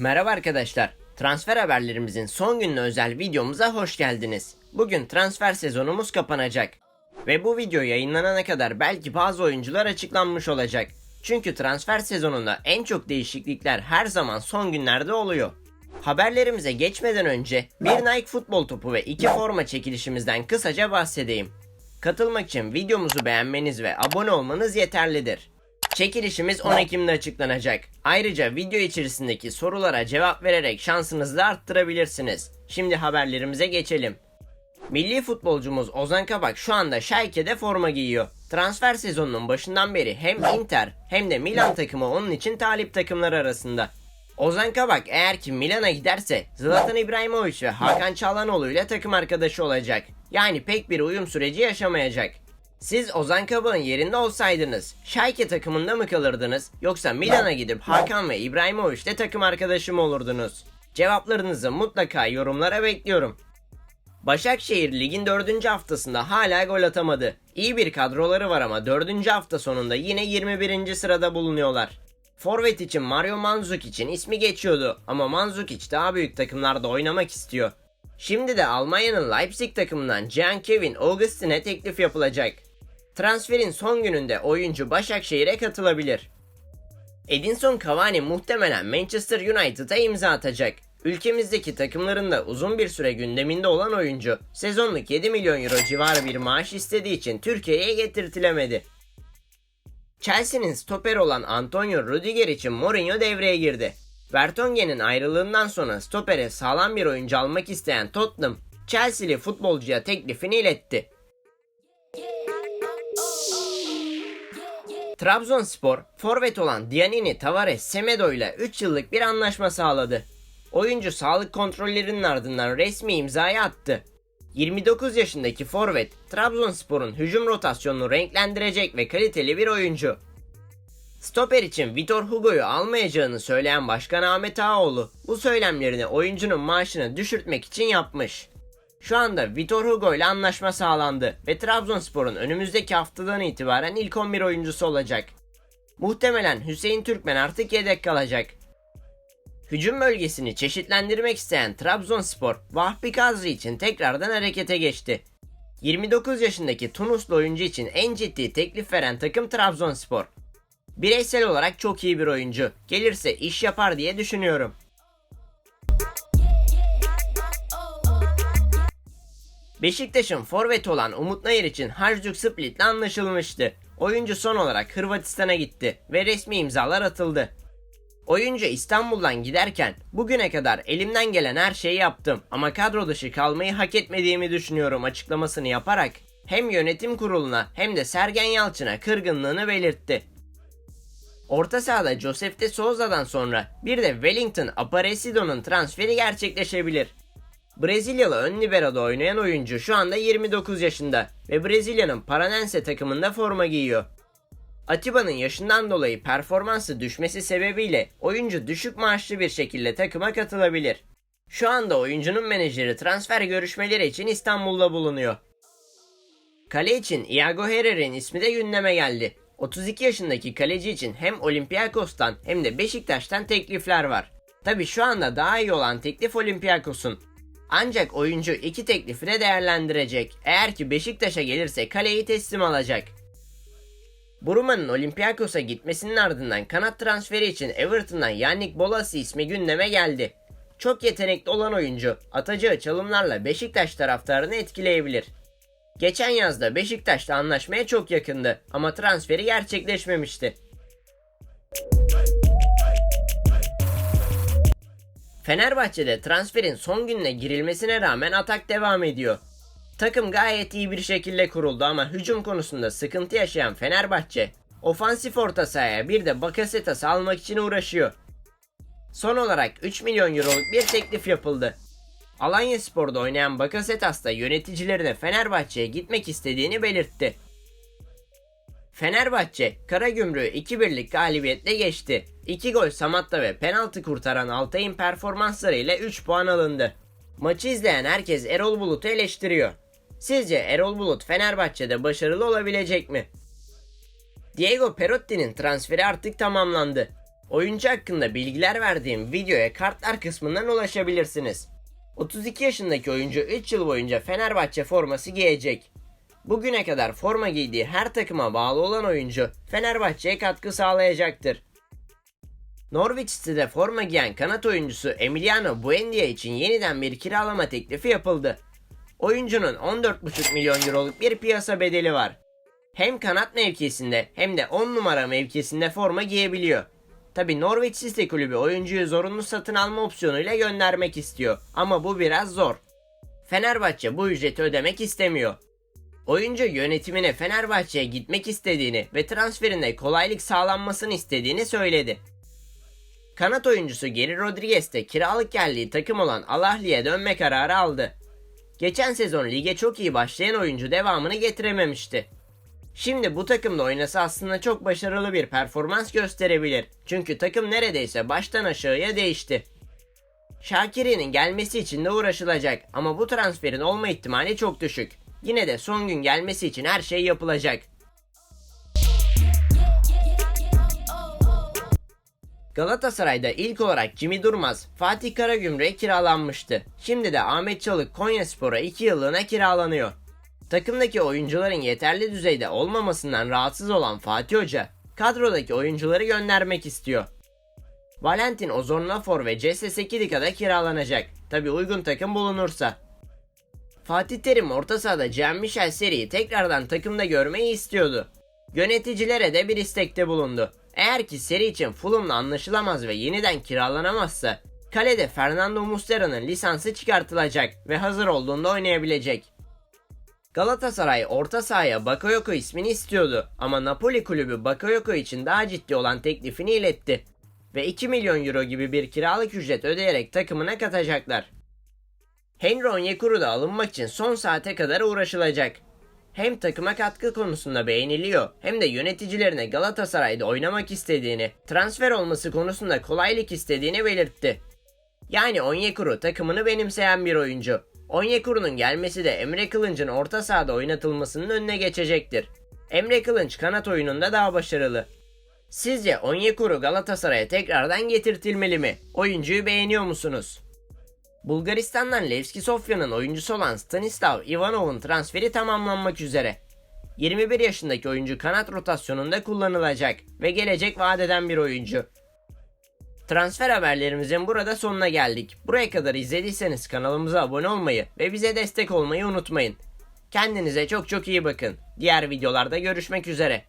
Merhaba arkadaşlar. Transfer haberlerimizin son gününe özel videomuza hoş geldiniz. Bugün transfer sezonumuz kapanacak. Ve bu video yayınlanana kadar belki bazı oyuncular açıklanmış olacak. Çünkü transfer sezonunda en çok değişiklikler her zaman son günlerde oluyor. Haberlerimize geçmeden önce bir Nike futbol topu ve iki forma çekilişimizden kısaca bahsedeyim. Katılmak için videomuzu beğenmeniz ve abone olmanız yeterlidir. Çekilişimiz 10 Ekim'de açıklanacak. Ayrıca video içerisindeki sorulara cevap vererek şansınızı da arttırabilirsiniz. Şimdi haberlerimize geçelim. Milli futbolcumuz Ozan Kabak şu anda Schalke'de forma giyiyor. Transfer sezonunun başından beri hem Inter hem de Milan takımı onun için talip takımlar arasında. Ozan Kabak eğer ki Milan'a giderse Zlatan İbrahimovic ve Hakan Çalhanoğlu ile takım arkadaşı olacak. Yani pek bir uyum süreci yaşamayacak. Siz Ozan Kabak'ın yerinde olsaydınız Schalke takımında mı kalırdınız yoksa Milan'a gidip Hakan ve İbrahimovic ile takım arkadaşı mı olurdunuz? Cevaplarınızı mutlaka yorumlara bekliyorum. Başakşehir ligin 4. haftasında hala gol atamadı. İyi bir kadroları var ama 4. hafta sonunda yine 21. sırada bulunuyorlar. Forvet için Mario Mandzukic için ismi geçiyordu ama Mandzukic daha büyük takımlarda oynamak istiyor. Şimdi de Almanya'nın Leipzig takımından Jean Kevin Augustin'e teklif yapılacak. Transferin son gününde oyuncu Başakşehir'e katılabilir. Edinson Cavani muhtemelen Manchester United'a imza atacak. Ülkemizdeki takımlarında uzun bir süre gündeminde olan oyuncu sezonluk 7 milyon euro civarı bir maaş istediği için Türkiye'ye getirtilemedi. Chelsea'nin stoper olan Antonio Rudiger için Mourinho devreye girdi. Vertonghen'in ayrılığından sonra stopere sağlam bir oyuncu almak isteyen Tottenham, Chelsea'li futbolcuya teklifini iletti. Trabzonspor, forvet olan Dianini Tavares Semedo ile 3 yıllık bir anlaşma sağladı. Oyuncu sağlık kontrollerinin ardından resmi imzayı attı. 29 yaşındaki forvet, Trabzonspor'un hücum rotasyonunu renklendirecek ve kaliteli bir oyuncu. Stoper için Vitor Hugo'yu almayacağını söyleyen Başkan Ahmet Ağaoğlu bu söylemlerini oyuncunun maaşını düşürtmek için yapmış. Şu anda Vitor Hugo ile anlaşma sağlandı ve Trabzonspor'un önümüzdeki haftadan itibaren ilk 11 oyuncusu olacak. Muhtemelen Hüseyin Türkmen artık yedek kalacak. Hücum bölgesini çeşitlendirmek isteyen Trabzonspor, Vahbi Kazri için tekrardan harekete geçti. 29 yaşındaki Tunuslu oyuncu için en ciddi teklif veren takım Trabzonspor. Bireysel olarak çok iyi bir oyuncu. Gelirse iş yapar diye düşünüyorum. Beşiktaş'ın forveti olan Umut Nayır için Hajduk Split'le anlaşılmıştı. Oyuncu son olarak Hırvatistan'a gitti ve resmi imzalar atıldı. Oyuncu İstanbul'dan giderken bugüne kadar elimden gelen her şeyi yaptım ama kadro dışı kalmayı hak etmediğimi düşünüyorum açıklamasını yaparak hem yönetim kuruluna hem de Sergen Yalçın'a kırgınlığını belirtti. Orta sahada Josef de Souza'dan sonra bir de Wellington Aparecido'nun transferi gerçekleşebilir. Brezilyalı ön libero'da oynayan oyuncu şu anda 29 yaşında ve Brezilya'nın Paranense takımında forma giyiyor. Atiba'nın yaşından dolayı performansı düşmesi sebebiyle oyuncu düşük maaşlı bir şekilde takıma katılabilir. Şu anda oyuncunun menajeri transfer görüşmeleri için İstanbul'da bulunuyor. Kale için Iago Herrer'in ismi de gündeme geldi. 32 yaşındaki kaleci için hem Olympiakos'tan hem de Beşiktaş'tan teklifler var. Tabi şu anda daha iyi olan teklif Olympiakos'un. Ancak oyuncu iki teklifi de değerlendirecek. Eğer ki Beşiktaş'a gelirse kaleyi teslim alacak. Buruma'nın Olympiakos'a gitmesinin ardından kanat transferi için Everton'dan Yannick Bolasie ismi gündeme geldi. Çok yetenekli olan oyuncu atacağı çalımlarla Beşiktaş taraftarını etkileyebilir. Geçen yazda Beşiktaş'la anlaşmaya çok yakındı ama transferi gerçekleşmemişti. Fenerbahçe'de transferin son gününe girilmesine rağmen atak devam ediyor. Takım gayet iyi bir şekilde kuruldu ama hücum konusunda sıkıntı yaşayan Fenerbahçe, ofansif orta sahaya bir de Bakasetas'ı almak için uğraşıyor. Son olarak 3 milyon euroluk bir teklif yapıldı. Alanya Spor'da oynayan Bakasetas da yöneticilerine Fenerbahçe'ye gitmek istediğini belirtti. Fenerbahçe, Karagümrük'ü 2-1'lik galibiyetle geçti. 2 gol Samatta ve penaltı kurtaran Altay'ın performanslarıyla 3 puan alındı. Maçı izleyen herkes Erol Bulut'u eleştiriyor. Sizce Erol Bulut Fenerbahçe'de başarılı olabilecek mi? Diego Perotti'nin transferi artık tamamlandı. Oyuncu hakkında bilgiler verdiğim videoya kartlar kısmından ulaşabilirsiniz. 32 yaşındaki oyuncu 3 yıl boyunca Fenerbahçe forması giyecek. Bugüne kadar forma giydiği her takıma bağlı olan oyuncu Fenerbahçe'ye katkı sağlayacaktır. Norwich City'de forma giyen kanat oyuncusu Emiliano Buendia için yeniden bir kiralama teklifi yapıldı. Oyuncunun 14,5 milyon euroluk bir piyasa bedeli var. Hem kanat mevkisinde hem de 10 numara mevkisinde forma giyebiliyor. Tabi Norwich City kulübü oyuncuyu zorunlu satın alma opsiyonuyla göndermek istiyor ama bu biraz zor. Fenerbahçe bu ücreti ödemek istemiyor. Oyuncu yönetimine Fenerbahçe'ye gitmek istediğini ve transferinde kolaylık sağlanmasını istediğini söyledi. Kanat oyuncusu Geri Rodriguez de kiralık geldiği takım olan Al Ahly'e dönme kararı aldı. Geçen sezon lige çok iyi başlayan oyuncu devamını getirememişti. Şimdi bu takımda oynasa aslında çok başarılı bir performans gösterebilir. Çünkü takım neredeyse baştan aşağıya değişti. Şakir'in gelmesi için de uğraşılacak ama bu transferin olma ihtimali çok düşük. Yine de son gün gelmesi için her şey yapılacak. Galatasaray'da ilk olarak Jimmy Durmaz, Fatih Karagümrük'e kiralanmıştı. Şimdi de Ahmet Çalık Konyaspor'a 2 yıllığına kiralanıyor. Takımdaki oyuncuların yeterli düzeyde olmamasından rahatsız olan Fatih Hoca, kadrodaki oyuncuları göndermek istiyor. Valentin Ozornafor ve Jesse Sekidika kiralanacak. Tabi uygun takım bulunursa. Fatih Terim orta sahada Jean Michel Seri'yi tekrardan takımda görmeyi istiyordu. Yöneticilere de bir istekte bulundu. Eğer ki seri için Fulham'la anlaşılamaz ve yeniden kiralanamazsa kalede Fernando Muslera'nın lisansı çıkartılacak ve hazır olduğunda oynayabilecek. Galatasaray orta sahaya Bakayoko ismini istiyordu ama Napoli kulübü Bakayoko için daha ciddi olan teklifini iletti ve 2 milyon euro gibi bir kiralık ücret ödeyerek takımına katacaklar. Henry Onyekuru da alınmak için son saate kadar uğraşılacak. Hem takıma katkı konusunda beğeniliyor hem de yöneticilerine Galatasaray'da oynamak istediğini, transfer olması konusunda kolaylık istediğini belirtti. Yani Onyekuru takımını benimseyen bir oyuncu. Onyekuru'nun gelmesi de Emre Kılınç'ın orta sahada oynatılmasının önüne geçecektir. Emre Kılınç kanat oyununda daha başarılı. Sizce Onyekuru Galatasaray'a tekrardan getirtilmeli mi? Oyuncuyu beğeniyor musunuz? Bulgaristan'dan Levski Sofya'nın oyuncusu olan Stanislav Ivanov'un transferi tamamlanmak üzere. 21 yaşındaki oyuncu kanat rotasyonunda kullanılacak ve gelecek vaat eden bir oyuncu. Transfer haberlerimizin burada sonuna geldik. Buraya kadar izlediyseniz kanalımıza abone olmayı ve bize destek olmayı unutmayın. Kendinize çok çok iyi bakın. Diğer videolarda görüşmek üzere.